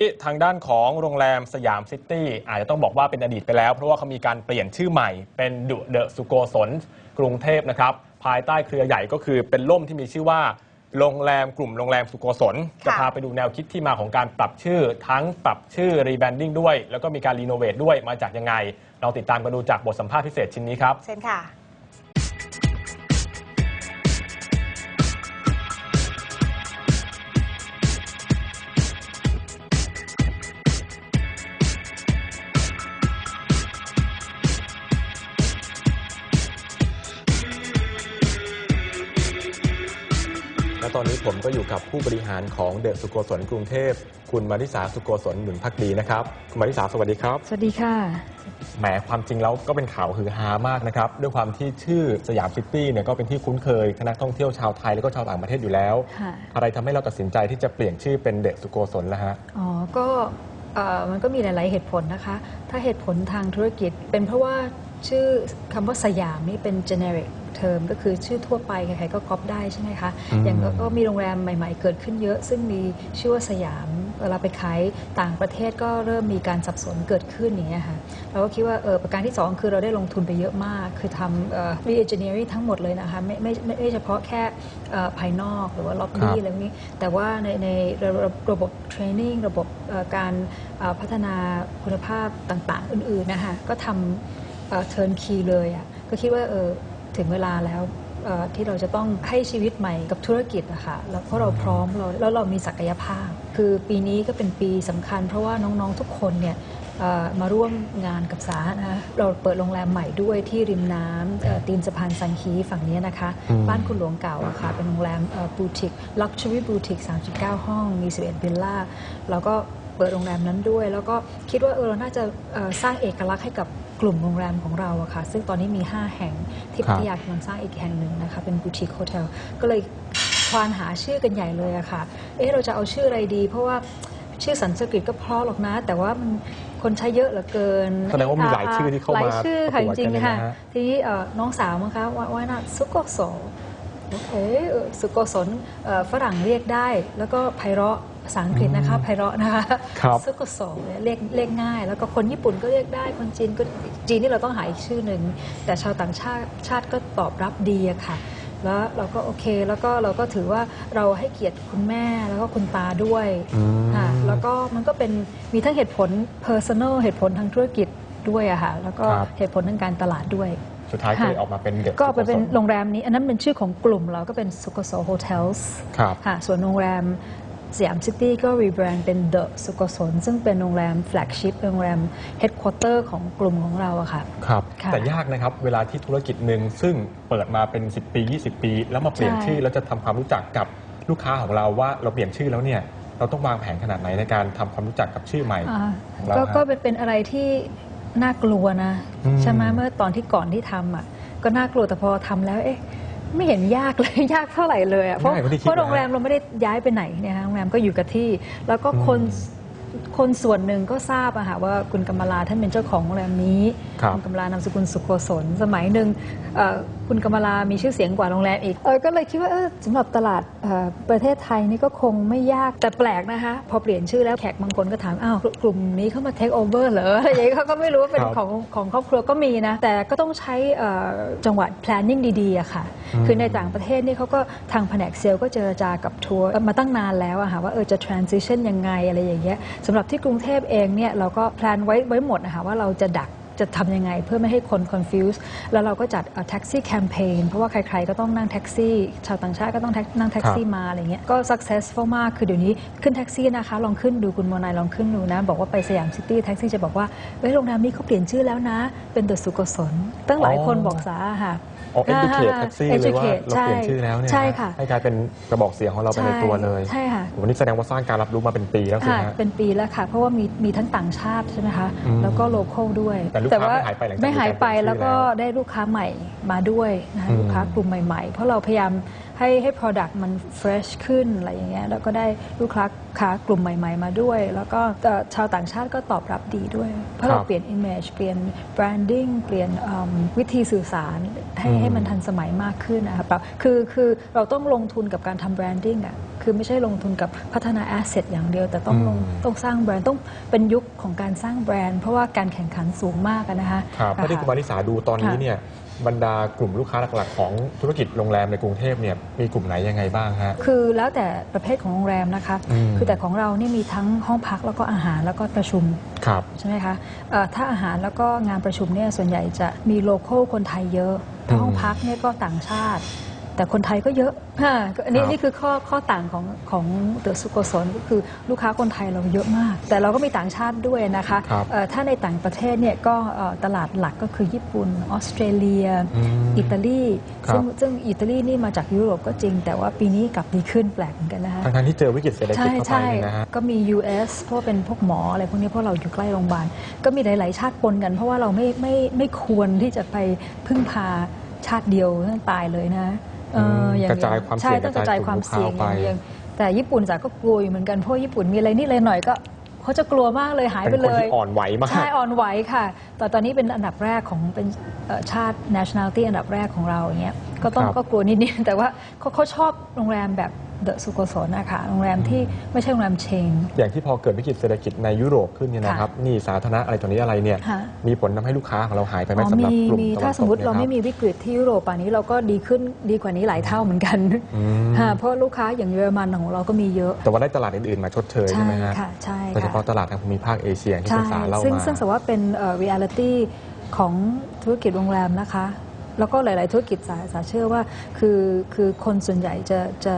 ที่ทางด้านของโรงแรมสยามซิตี้อาจจะต้องบอกว่าเป็นอดีตไปแล้ว เพราะว่าเขามีการเปลี่ยนชื่อใหม่เป็นดุเดอะสุโกศลกรุงเทพนะครับ ภายใต้เครือใหญ่ก็คือเป็นล่มที่มีชื่อว่า โรงแรมกลุ่มโรงแรมสุโกศลจะพาไปดูแนวคิดที่มาของการปรับชื่อ ทั้งปรับชื่อรีแบรนดิ้งด้วย แล้วก็มีการรีโนเวทด้วยมาจากยังไง เราติดตามกันดูจากบทสัมภาษณ์พิเศษชิ้นนี้ครับเชิญค่ะ ก็อยู่กับผู้บริหารของเดอะสุโกศลกรุงเทพ คุณมาริสาสุโกศลหนุนพักดีนะครับ คุณมาริสาสวัสดีครับ สวัสดีค่ะ แหมความจริงแล้วก็เป็นข่าวฮือฮามากนะครับ ด้วยความที่ชื่อสยามซิตี้เนี่ยก็เป็นที่คุ้นเคยคณะท่องเที่ยวชาวไทยแล้วก็ชาวต่างประเทศอยู่แล้ว ค่ะ อะไรทำให้เราตัดสินใจที่จะเปลี่ยนชื่อเป็นเดอะสุโกศลแล้วฮะ อ๋อ ก็เอ่อมันก็มีหลาย ๆ เหตุผลนะคะ ถ้าเหตุผลทางธุรกิจเป็นเพราะว่า ชื่อคำว่าสยามนี่เป็น generic term ก็คือชื่อทั่วไปใครๆก็ก๊อปได้ใช่ไหมคะอืมอย่างก็ก็มีโรงแรมใหม่ๆเกิดขึ้นเยอะ ซึ่งมีชื่อว่าสยามเวลาไปขายต่างประเทศก็เริ่มมีการสับสนเกิดขึ้นอย่างเงี้ยค่ะเราก็คิดว่าเออประการที่ 2 คือเราได้ลงทุนไปเยอะมาก คือทำเอ่อ re-engineering ทั้งหมดเลยนะคะไม่ไม่ไม่ไม่เฉพาะแค่เอ่อภายนอกหรือว่าครั lobby บอะไรพวกนี้ แต่ว่าในในระบบระบบเทรนนิ่งระบบเอ่อการเอ่อพัฒนาคุณภาพต่างๆ อื่นๆนะคะก็ทำ เทิร์นคีเลยอะก็คิดว่าเออถึงเวลาแล้วเอ่อที่เราจะต้องให้ชีวิตใหม่กับธุรกิจอะค่ะแล้วเพราะเราพร้อมเราแล้วเรามีศักยภาพ คือปีนี้ก็เป็นปีสำคัญ เพราะว่าน้องๆทุกคนเนี่ยเอ่อมาร่วมงานกับสานะเราเปิดโรงแรมใหม่ด้วยที่ริมน้ำเอ่อตีนสะพานสังคีฝั่งนี้นะคะอืมบ้านคุณหลวงเก่าอะค่ะ เป็นโรงแรมบูติกลักชัวรี่บูติก39 ห้อง มี 11วิลล่าแล้วก็เปิดโรงแรมนั้นด้วย แล้วก็คิดว่าเออเราน่าจะเอ่อสร้างเอกลักษณ์ให้กับ กลุ่มโรงแรมของเราอะค่ะ ซึ่งตอนนี้มี 5 แห่งที่ครัพับทยากำลังสร้างอีกแห่งหนึ่งนะคะ เป็นบูติกโฮเทลก็เลยควานหาชื่อกันใหญ่เลยอะค่ะ เอ๊ะเราจะเอาชื่ออะไรดี เพราะว่าชื่อสันสกฤตก็เพราะหรอกนะ แต่ว่ามันคนใช้เยอะเหลือเกินแสดงว่ามีหลายชื่อที่เข้ามาหลายชื่อค่ะประจกวดริงกันๆค่ะนะฮะทีนี้เอ่อน้องสาวมั้งคะว่าว่าน่าสุโกโสโอเคเอ่อสุโกศลเอ่อฝรั่งเรียกได้แล้วก็ไพเราะ ภาษาอังกฤษนะคะไพเราะนะคะครับสุโกโสเนี่ยเรียกเรียกง่าย แล้วก็คนญี่ปุ่นก็เรียกได้คนจีนก็จีนนี่เราต้องหาอีกชื่อหนึ่งแต่ชาวต่างชาติชาติก็ตอบรับดีอะค่ะ แล้วเราก็โอเคแล้วก็เราก็ถือว่าเราให้เกียรติคุณแม่แล้วก็คุณตาด้วยอืม ค่ะแล้วก็มันก็เป็นมีทั้งเหตุผล personal เหตุผลทางธุรกิจด้วยอะค่ะแล้วก็ครับ เหตุผลทางการตลาดด้วย สุดท้ายก็เลยออกมาเป็นเดอะก็เอาไปเป็นสุโศลโรงแรมนี้ อันนั้นเป็นชื่อของกลุ่มเราก็เป็นสุโกโซโฮเทลส์ ครับ ค่ะส่วนโรงแรม สยามซิตี้ก็รีแบรนด์เป็นเดอะสุโกศลซึ่งเป็นโรงแรมแฟลกชิพโรงแรมเฮดค q u เตอร์ของกลุ่มของเราอะค่ะ ครับ ค่ะแต่ยากนะครับ เวลาที่ธุรกิจหนึ่งซึ่งเปิดมาเป็น 10 ปี 20 ปี แล้วมาเปลี่ยนใช่ ชื่อแล้วจะทำความรู้จักกับลูกค้าของเราว่าเราเปลี่ยนชื่อแล้วเนี่ยเราต้องวางแผนขนาดไหนในการทำความรู้จักกับชื่อใหม่อ่าของเราก็ฮะ ก็เป็นเป็นอะไรที่น่ากลัวนะ อืม ใช่ไหมเมื่อตอนที่ก่อนที่ทำอะก็น่ากลัวแต่พอทำแล้วเอ๊ะ ไม่เห็นยากเลย ยากเท่าไหร่เลยอะเพราะง่ายกว่าที่คิดเพราะโรงแรมนะฮะเราไม่ได้ย้ายไปไหนเนี่ยฮะโรงแรมก็อยู่กับที่ แล้วก็คนอืมคนส่วนหนึ่งก็ทราบอะค่ะว่าคุณกำมลาท่านเป็นเจ้าของโรงแรมนี้ครับ ณกำมลานามสกุลสุโกศลสมัยหนึ่งเอ่อคุณกำมลามีชื่อเสียงกว่าโรงแรมอีกเออก็เลยคิดว่าเออสำหรับตลาดเอ่อประเทศไทยนี่ก็คงไม่ยากแต่แปลกนะคะ พอเปลี่ยนชื่อแล้วแขกบางคนก็ถามอ้าวกลุ่มนี้เข้ามาเทคโอเวอร์เหรออะไรอย่างเงี้ยเขาก็ไม่รู้ว่าเป็นครับของของครอบครัวก็มีนะ แต่ก็ต้องใช้เอ่อจังหวัด planning ดีๆอะค่ะอืมคือในต่างประเทศนี่เขาก็ทางแผนกเซลล์ก็เจรจากับทัวร์มาตั้งนานแล้วอะค่ะว่าเออจะ transition ยังไงอะไรอย่างเงี้ยสำหรับที่กรุงเทพเองเนี่ยเราก็แพลนไว้ไว้หมดนะคะว่าเราจะดัก จะทำยังไงเพื่อไม่ให้คน confuse แล้วเราก็จัดแท็กซี่แคมเปญเพราะว่าใครๆก็ต้องนั่งแท็กซี่ ชาวต่างชาติก็ต้องนั่งแท็กซี่มาอะไรเงี้ยก็ successful มากคือเดี๋ยวนี้ขึ้นแท็กซี่นะคะ ลองขึ้นดูคุณโมนายลองขึ้นดูนะ บอกว่าไปสยามซิตี้แท็กซี่จะบอกว่าเฮ้ยโรงแรมนี้เขาเปลี่ยนชื่อแล้วนะ เป็นเดอะสุโกศลตั้งหลายคนบอกสาค่ะ อ๋อ educate แท็กซี่เลยว่า educate เราเปลี่ยนชื่อแล้วเนี่ยใช่ค่ะให้กลายเป็นกระบอกเสียงของเราไปในตัวเลยใช่ค่ะวันนี้แสดงว่าสร้างการรับรู้มาเป็นปีแล้วสิค่ะฮะเป็นปีแล้วค่ะ เพราะว่ามีมีทั้งต่างชาติใช่ไหมคะอืมแล้วก็โล c a l ด้วย แต่ลูกค้าว่าไม่หายไปหลังจากไม่หายไปมีการเปลี่ยนชื่อแล้วก็แล้วได้ลูกค้าใหม่มาด้วยนะคะอืมลูกค้ากลุ่มใหม่ ๆ เพราะเราพยายามให้ให้ product มัน fresh ขึ้นอะไรอย่างเงี้ยแล้วก็ได้ลูกค้าค้ากลุ่มใหม่ ๆ มาด้วย แล้วก็เอ่อชาวต่างชาติก็ตอบรับดีด้วย เพราะเราครับเปลี่ยน image เปลี่ยน branding เปลี่ยนอืมวิธีสื่อสารให้อืมให้มันทันสมัยมากขึ้นนะคะแบบคือคือเราต้องลงทุนกับการทำ branding อะคือคือไม่ใช่ลงทุนกับพัฒนาแอสเซทอย่างเดียว แต่ต้องลงอืมต้องสร้างแบรนด์ต้องเป็นยุคของการสร้างแบรนด์ เพราะว่าการแข่งขันสูงมากอะนะคะครับถ้าที่คุณมาริสาดูตอนนี้ค่ะเนี่ย บรรดากลุ่มลูกค้าหลักๆ ของธุรกิจโรงแรมในกรุงเทพเนี่ยมีกลุ่มไหนยังไงบ้างฮะ คือแล้วแต่ประเภทของโรงแรมนะคะ อืม คือแต่ของเรานี่มีทั้งห้องพักแล้วก็อาหารแล้วก็ประชุม ครับ ใช่ไหมคะเอ่อถ้าอาหารแล้วก็งานประชุมเนี่ยส่วนใหญ่จะมีโลโก้คนไทยเยอะ ถ้าห้องพักเนี่ยก็ต่างชาติ แต่คนไทยก็เยอะฮะก็อันนี้ครับ นี่คือข้อข้อต่างของของเดอะสุโกศลก็คือลูกค้าคนไทยเราเยอะมาก แต่เราก็มีต่างชาติด้วยนะคะครับเอ่อถ้าในต่างประเทศเนี่ยก็เอ่อตลาดหลักก็คือญี่ปุ่นออสเตรเลีย อืมอิตาลีครับ ซึ่งซึ่งอิตาลีนี่มาจากยุโรปก็จริง แต่ว่าปีนี้กลับดีขึ้นแปลกเหมือนกันนะคะ ทั้งๆที่เจอวิกฤตเศรษฐกิจใช่เข้าไปใช่เนี่ยนะฮะ ก็มี US เพราะว่าเป็นพวกหมออะไรพวกนี้เพราะเราอยู่ใกล้โรงพยาบาล ก็มีหลาย ๆ ชาติปนกัน เพราะว่าเราไม่ไม่ไม่ควรที่จะไปพึ่งพาชาติเดียวต้องตายเลยนะ เอออย่างกระจายความเสี่ใช่ยงต้องกระจายความเสี่ยงกระจายกลุ่มลูกค้าออกไปอย่างเดียวแต่ญี่ปุ่นจ๋าก็กลัวอยู่เหมือนกันเพราะญี่ปุ่นมีอะไรนิดอะไรหน่อยก็เขาจะกลัวมากเลยหายเป็ไปนคนเลยที่อ่อนไหวมากใช่อ่อนไหวค่ะแต่ตอนนี้เป็นอันดับแรกของเป็นเอ่อชาติ nationality อันดับแรกของเราอย่างเงี้ยก็ต้องครับก็กลัวนิดๆแต่ว่าเขาเขาชอบโรงแรมแบบ เดอะสุโกศลนะคะโรงแรมที่ไม่ใช่โรงแรมเชน อย่างที่พอเกิดวิกฤตเศรษฐกิจในยุโรปขึ้นเนี่ยนะครับหนี่สาธารณะอะไรตัวนี้อะไรเนี่ยค่ะ มีผลทำให้ลูกค้าของเราหายไปไหมอ๋อสำหรับมีกลุ่มมีตะวันตกถ้าสมมติเราไม่นี่ยคบมีวิกฤตที่ยุโรปป่านนี้เราก็ดีขึ้นดีกว่านี้หลายเท่าเหมือนกันอืมค่ะเพราะลูกค้าอย่างเยอรมันของเราก็มีเยอะ แต่ว่าได้ตลาดอื่นๆมาชดเชยใช่ใช่ไหมฮะค่ะใช่โดยเฉค่ะพาะตลาดทางภูมิภาคเอเชียที่ใช่คุณสาเล่าซึ่งมา ซึ่งสว่าเป็นเอ่อ reality ของธุรกิจโรงแรมนะคะ แล้วก็หลาย ๆ ธุรกิจสาสาเชื่อว่าคือคือคนส่วนใหญ่จะจะ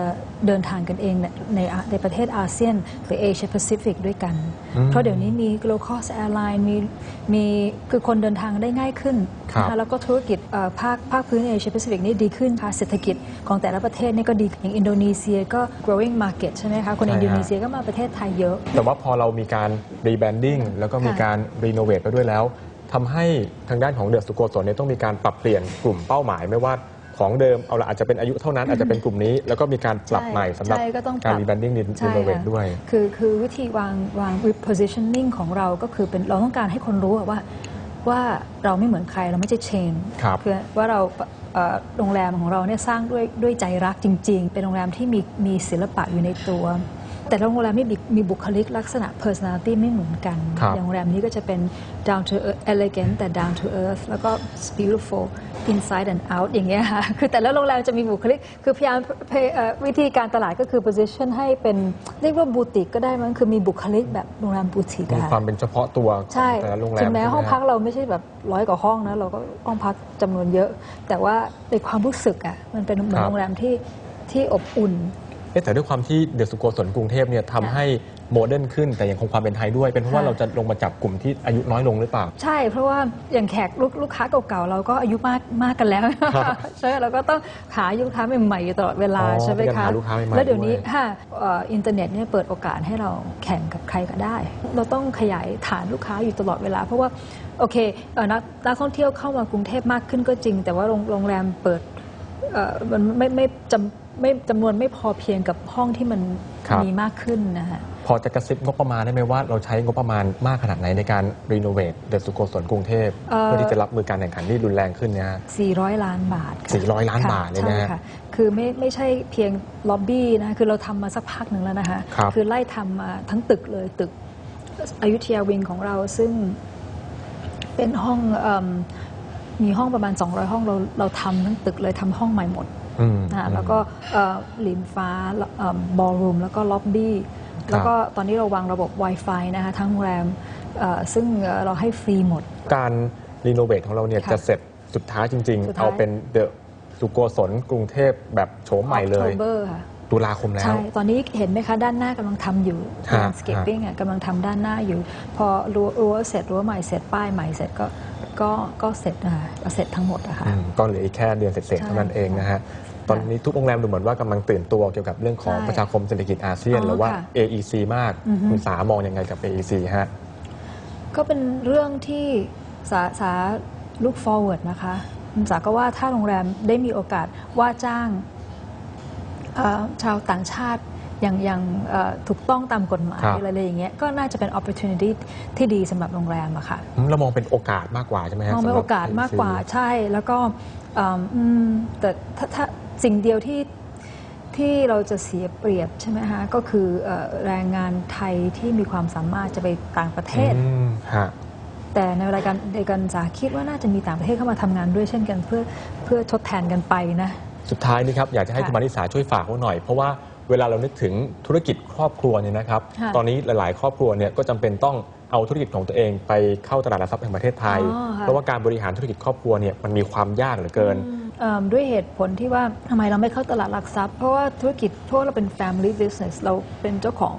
เดินทางกันเองในในในประเทศอาเซียนหรือเอเชียแปซิฟิกด้วยกันอืมเพราะเดี๋ยวนี้มี low cost airline มีมีคือคนเดินทางได้ง่ายขึ้นครับนะคะแล้วก็ธุรกิจเอ่อภาคภาคพื้นเอเชียแปซิฟิกนี่ดีขึ้นค่ะเศรษฐกิจของแต่ละประเทศนี่ก็ดีอย่างอินโดนีเซียก็ growing market ใช่ไหมคะ คนใช่ฮะอินโดนีเซียก็มาประเทศไทยเยอะ แต่ว่าพอเรามีการรีแบรนดิ้งแล้วก็มีค่ะการรีโนเวทไปด้วยแล้ว ทำให้ทางด้านของเดือดสุโกศลเนี่ยต้องมีการปรับเปลี่ยนกลุ่มเป้าหมายไม่ว่าของเดิมเอาละอาจจะเป็นอายุเท่านั้นอาจจะเป็นกลุ่มนี้ แล้วก็มีการปรับใหม่สำหรับใช่ก็ต้องการปรับรีแบรนดิ้งรีใช่โนเวทค่ะด้วย คือคือวิธีวางวาง repositioning ของเราก็คือเป็นเราต้องการให้คนรู้อะว่าว่าเราไม่เหมือนใครเราไม่ใช่เชนครับอว่าเราเอ่อโรงแรมของเราเนี่ยสร้างด้วยด้วยใจรักจริง ๆ เป็นโรงแรมที่มีมีศิลปะอยู่ในตัว แต่ละโรงแรมนี่มีมีบุคลิกลักษณะ personality ไม่เหมือนกันครับอย่างโรงแรมนี้ก็จะเป็น down to earth elegant แต่ down to earth แล้วก็ beautiful inside and out อย่างเงี้ยค่ะ คือแต่ละโรงแรมจะมีบุคลิก คือพยายามพยเอ่อวิธีการตลาดก็คือ position ให้เป็น เรียกว่าบูติกก็ได้มั้ง คือมีบุคลิกแบบโรงแรมบูติกมีอะความเป็นเฉพาะตัวของใช่แต่ละโรงแรมถึงแม้ใช่ไห้องพักฮะเราไม่ใช่แบบร้อยกว่าห้องนะ เราก็ห้องพักจำนวนเยอะ แต่ว่าในความรู้สึกอะมันเป็นเหมือนโรงแรมที่ที่อบอุ่น เอ๊ะแต่ด้วยความที่เดือดสุโกศลกรุงเทพเนี่ยทำค่ะให้โมเดิร์นขึ้น แต่ยังคงความเป็นไทยด้วย เป็นเพราะว่าค่ะเราจะลงมาจับกลุ่มที่อายุน้อยลงหรือเปล่า ใช่ เพราะว่าอย่างแขกลูกลูกค้าเก่าๆเราก็อายุมากมากกันแล้วครับใช่เราก็ต้องหาลูกค้าใหม่ๆอยู่ตลอดเวลาอ๋อใช่ไหมเป็นการคะหาลูกค้าใหม่ๆแล้วเดี๋ยวนี้ด้วยค่ะเอ่ออินเทอร์เน็ตเนี่ยเปิดโอกาสให้เราแข่งกับใครก็ได้ เราต้องขยายฐานลูกค้าอยู่ตลอดเวลา เพราะว่าโอเคเอ่อนักนักท่องเที่ยวเข้ามากรุงเทพมากขึ้นก็จริง แต่ว่าโรงโรงแรมเปิดเอ่อ มันไม่ไม่จำไม่จำนวนไม่พอเพียงกับห้องที่มันครับ มีมากขึ้นนะคะพอจะกระซิบงบประมาณได้ไหมว่าเราใช้งบประมาณมากขนาดไหนในการรีโนเวทเดือดสุโกศลกรุงเทพเอ่อ เพื่อที่จะรับมือการแข่งขันที่รุนแรงขึ้นเนี่ยฮะ 400 ล้านบาทค่ะ400ล้านค่ะบาทเลยนะฮะใช่ค่ะคือไม่ไม่ใช่เพียงล็อบบี้นะคะคือเราทำมาสักพักหนึ่งแล้วนะคะครับอไล่ทำมาทั้งตึกเลยตึกอยุธยาวิงของเราซึ่งเป็นห้องเอม มีห้องประมาณ 200 ห้องเราเราทำทั้งตึกเลยทำห้องใหม่หมดอืมนะคะแล้วก็เอ่อหลินฟ้าบอลรูมแล้วก็ล็อบบี้ครับแล้วก็ตอนนี้เราวางระบบ Wi-Fi นะคะทั้งโรงแรมเอ่อซึ่งเอ่อเราให้ฟรีหมด การรีโนเวทของเราเนี่ยค่ะจะเสร็จสุดท้ายจริงสุดๆท้ายเอาเป็นเดอะสุโกศลกรุงเทพแบบโฉมใหม่เลย October ค่ะตุลาคมแล้ว ใช่ ตอนนี้เห็นไหมคะ ด้านหน้ากำลังทำอยู่ฮะ landscaping อะกำลังทำด้านหน้าอยู่ พอรั้วรั้วเสร็จรั้วใหม่เสร็จป้ายใหม่เสร็จก็ ก็ก็เสร็จนะคะก็เสร็จทั้งหมดอะค่ะ อืมก็เหลืออีกแค่เดือนเสร็จๆใช่เท่านั้นเองนะฮะ ตอนนี้ทุกโรงแรมดูเหมือนว่ากำลังตื่นตัวเกี่ยวกับเรื่องของใช่ประชาคมเศรษฐกิจอาเซียน อ๋อหรือว่า ค่ะ AEC มากอือฮึ คุณสามองยังไงกับ AEC ฮะ ก็เป็นเรื่องที่สาสา look forward นะคะคุณสาก็ว่าถ้าโรงแรมได้มีโอกาสว่าจ้างเอ่อชาวต่างชาติ อย่างอย่างเอ่อถูกต้องตามกฎหมายครับอะไรอย่างเงี้ยก็น่าจะเป็น opportunity ที่ดีสำหรับโรงแรมอะค่ะอืมเรามองเป็นโอกาสมากกว่าใช่ไหมฮะมองเป็นสำหโอรับกาสมากกว่า AEC ใช่แล้วก็เอิ่มอืมแต่ถ้าถ้าสิ่งเดียวที่ที่เราจะเสียเปรียบใช่ไหมฮะก็คือเอ่อแรงงานไทยที่มีความสามารถจะไปต่างประเทศอืมฮะแต่ในรายการในการศึกษาคิดว่าน่าจะมีต่างประเทศเข้ามาทำงานด้วยเช่นกันเพื่อเพื่อทดแทนกันไปนะ สุดท้ายนี่ครับ อยากจะให้ค่ะคุณมาริสาช่วยฝากไว้หน่อย เพราะว่า เวลาเรานึกถึงธุรกิจครอบครัวเนี่ยนะครับ ค่ะตอนนี้หลาย ๆ ครอบครัวเนี่ยก็จำเป็นต้องเอาธุรกิจของตัวเองไปเข้าตลาดหลักทรัพย์แห่งประเทศไทย อ๋อค่ะ เพราะว่าการบริหารธุรกิจครอบครัวเนี่ยมันมีความยากเหลือเกิน เอิ่มด้วยเหตุผลที่ว่าทำไมเราไม่เข้าตลาดหลักทรัพย์ เพราะว่าธุรกิจพวกเราเป็น family business เราเป็นเจ้าของ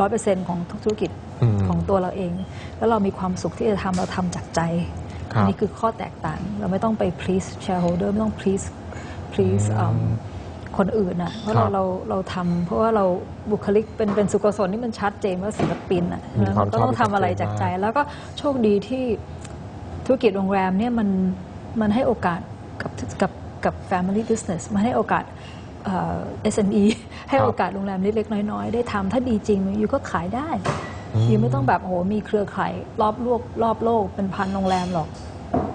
ร้อยเปอร์เซ็นต์ของทุกธุรกิจอืมของตัวเราเอง แล้วเรามีความสุขที่จะทำเราทำจากใจครับ อันี้คือข้อแตกต่าง เราไม่ต้องไป please shareholder ไม่ต้อง please please อืมเอิ่ม คนอื่นอะเพราะครัเราบเราเราทำเพราะว่าเราบุคลิกเป็นเป็นสุกศลนี่มันชัดเจนว่าศิลปินอะมีความก็ต้องชอบที่ทำอะไรชัดเจนจากใจมากแล้วก็โชคดีที่ธุรกิจโรงแรมเนี่ยมันมันให้โอกาสกับกับกับ family business มันให้โอกาสเอ่อ SME ให้โอกาสโรงแรมเล็กๆน้อยๆ ได้ทำถ้าดีจริงอยู่ก็ขายได้อืมอยู่ไม่ต้องแบบโอ้โหมีเครือข่ายรอบโลกรอบโลกเป็นพันโรงแรมหรอก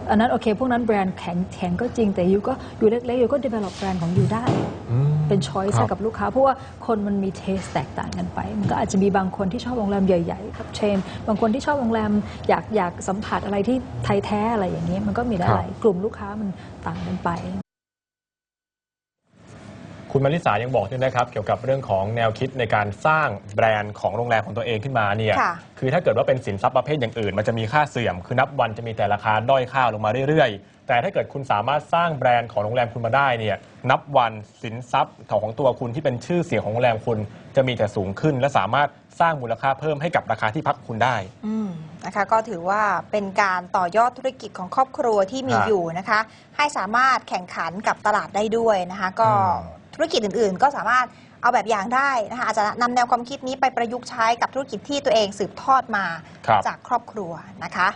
อันนั้นโอเค พวกนั้นแบรนด์แข็งแข็งก็จริง แต่ยูก็อยู่เล็กๆยูก็ develop แบรนด์ของยูได้อืมเป็น choice ครัให้กับลูกค้า เพราะว่าคนมันมีเทสแตกต่างกันไป มันก็อาจจะมีบางคนที่ชอบโรงแรมใหญ่ๆครับเชนบางคนที่ชอบโรงแรมอยากอยากสัมผัสอะไรที่ไทยแท้อะไรอย่างนี้มันก็มีได้ครับหลายกลุ่มลูกค้ามันต่างกันไป คุณมาริสายังบอกด้วยนะครับ เกี่ยวกับเรื่องของแนวคิดในการสร้างแบรนด์ของโรงแรมของตัวเองขึ้นมาเนี่ยค่ะ คือถ้าเกิดว่าเป็นสินทรัพย์ประเภทอย่างอื่น มันจะมีค่าเสื่อม คือนับวันจะมีแต่ราคาด้อยค่าลงมาเรื่อยๆ แต่ถ้าเกิดคุณสามารถสร้างแบรนด์ของโรงแรมคุณมาได้เนี่ยนับวันสินทรัพย์ของตัวคุณที่เป็นชื่อเสียงของโรงแรมคุณจะมีแต่สูงขึ้น และสามารถสร้างมูลค่าเพิ่มให้กับราคาที่พักคุณได้ อืมนะคะก็ถือว่าเป็นการต่อยอดธุรกิจของครอบครัวที่มีครับอยู่นะคะ ให้สามารถแข่งขันกับตลาดได้ด้วยนะคะ ก็อืม ธุรกิจอื่นๆ ก็สามารถเอาแบบอย่างได้นะคะอาจจะนำแนวความคิดนี้ไปประยุกต์ใช้กับธุรกิจที่ตัวเองสืบทอดมาครับ จากครอบครัวนะคะ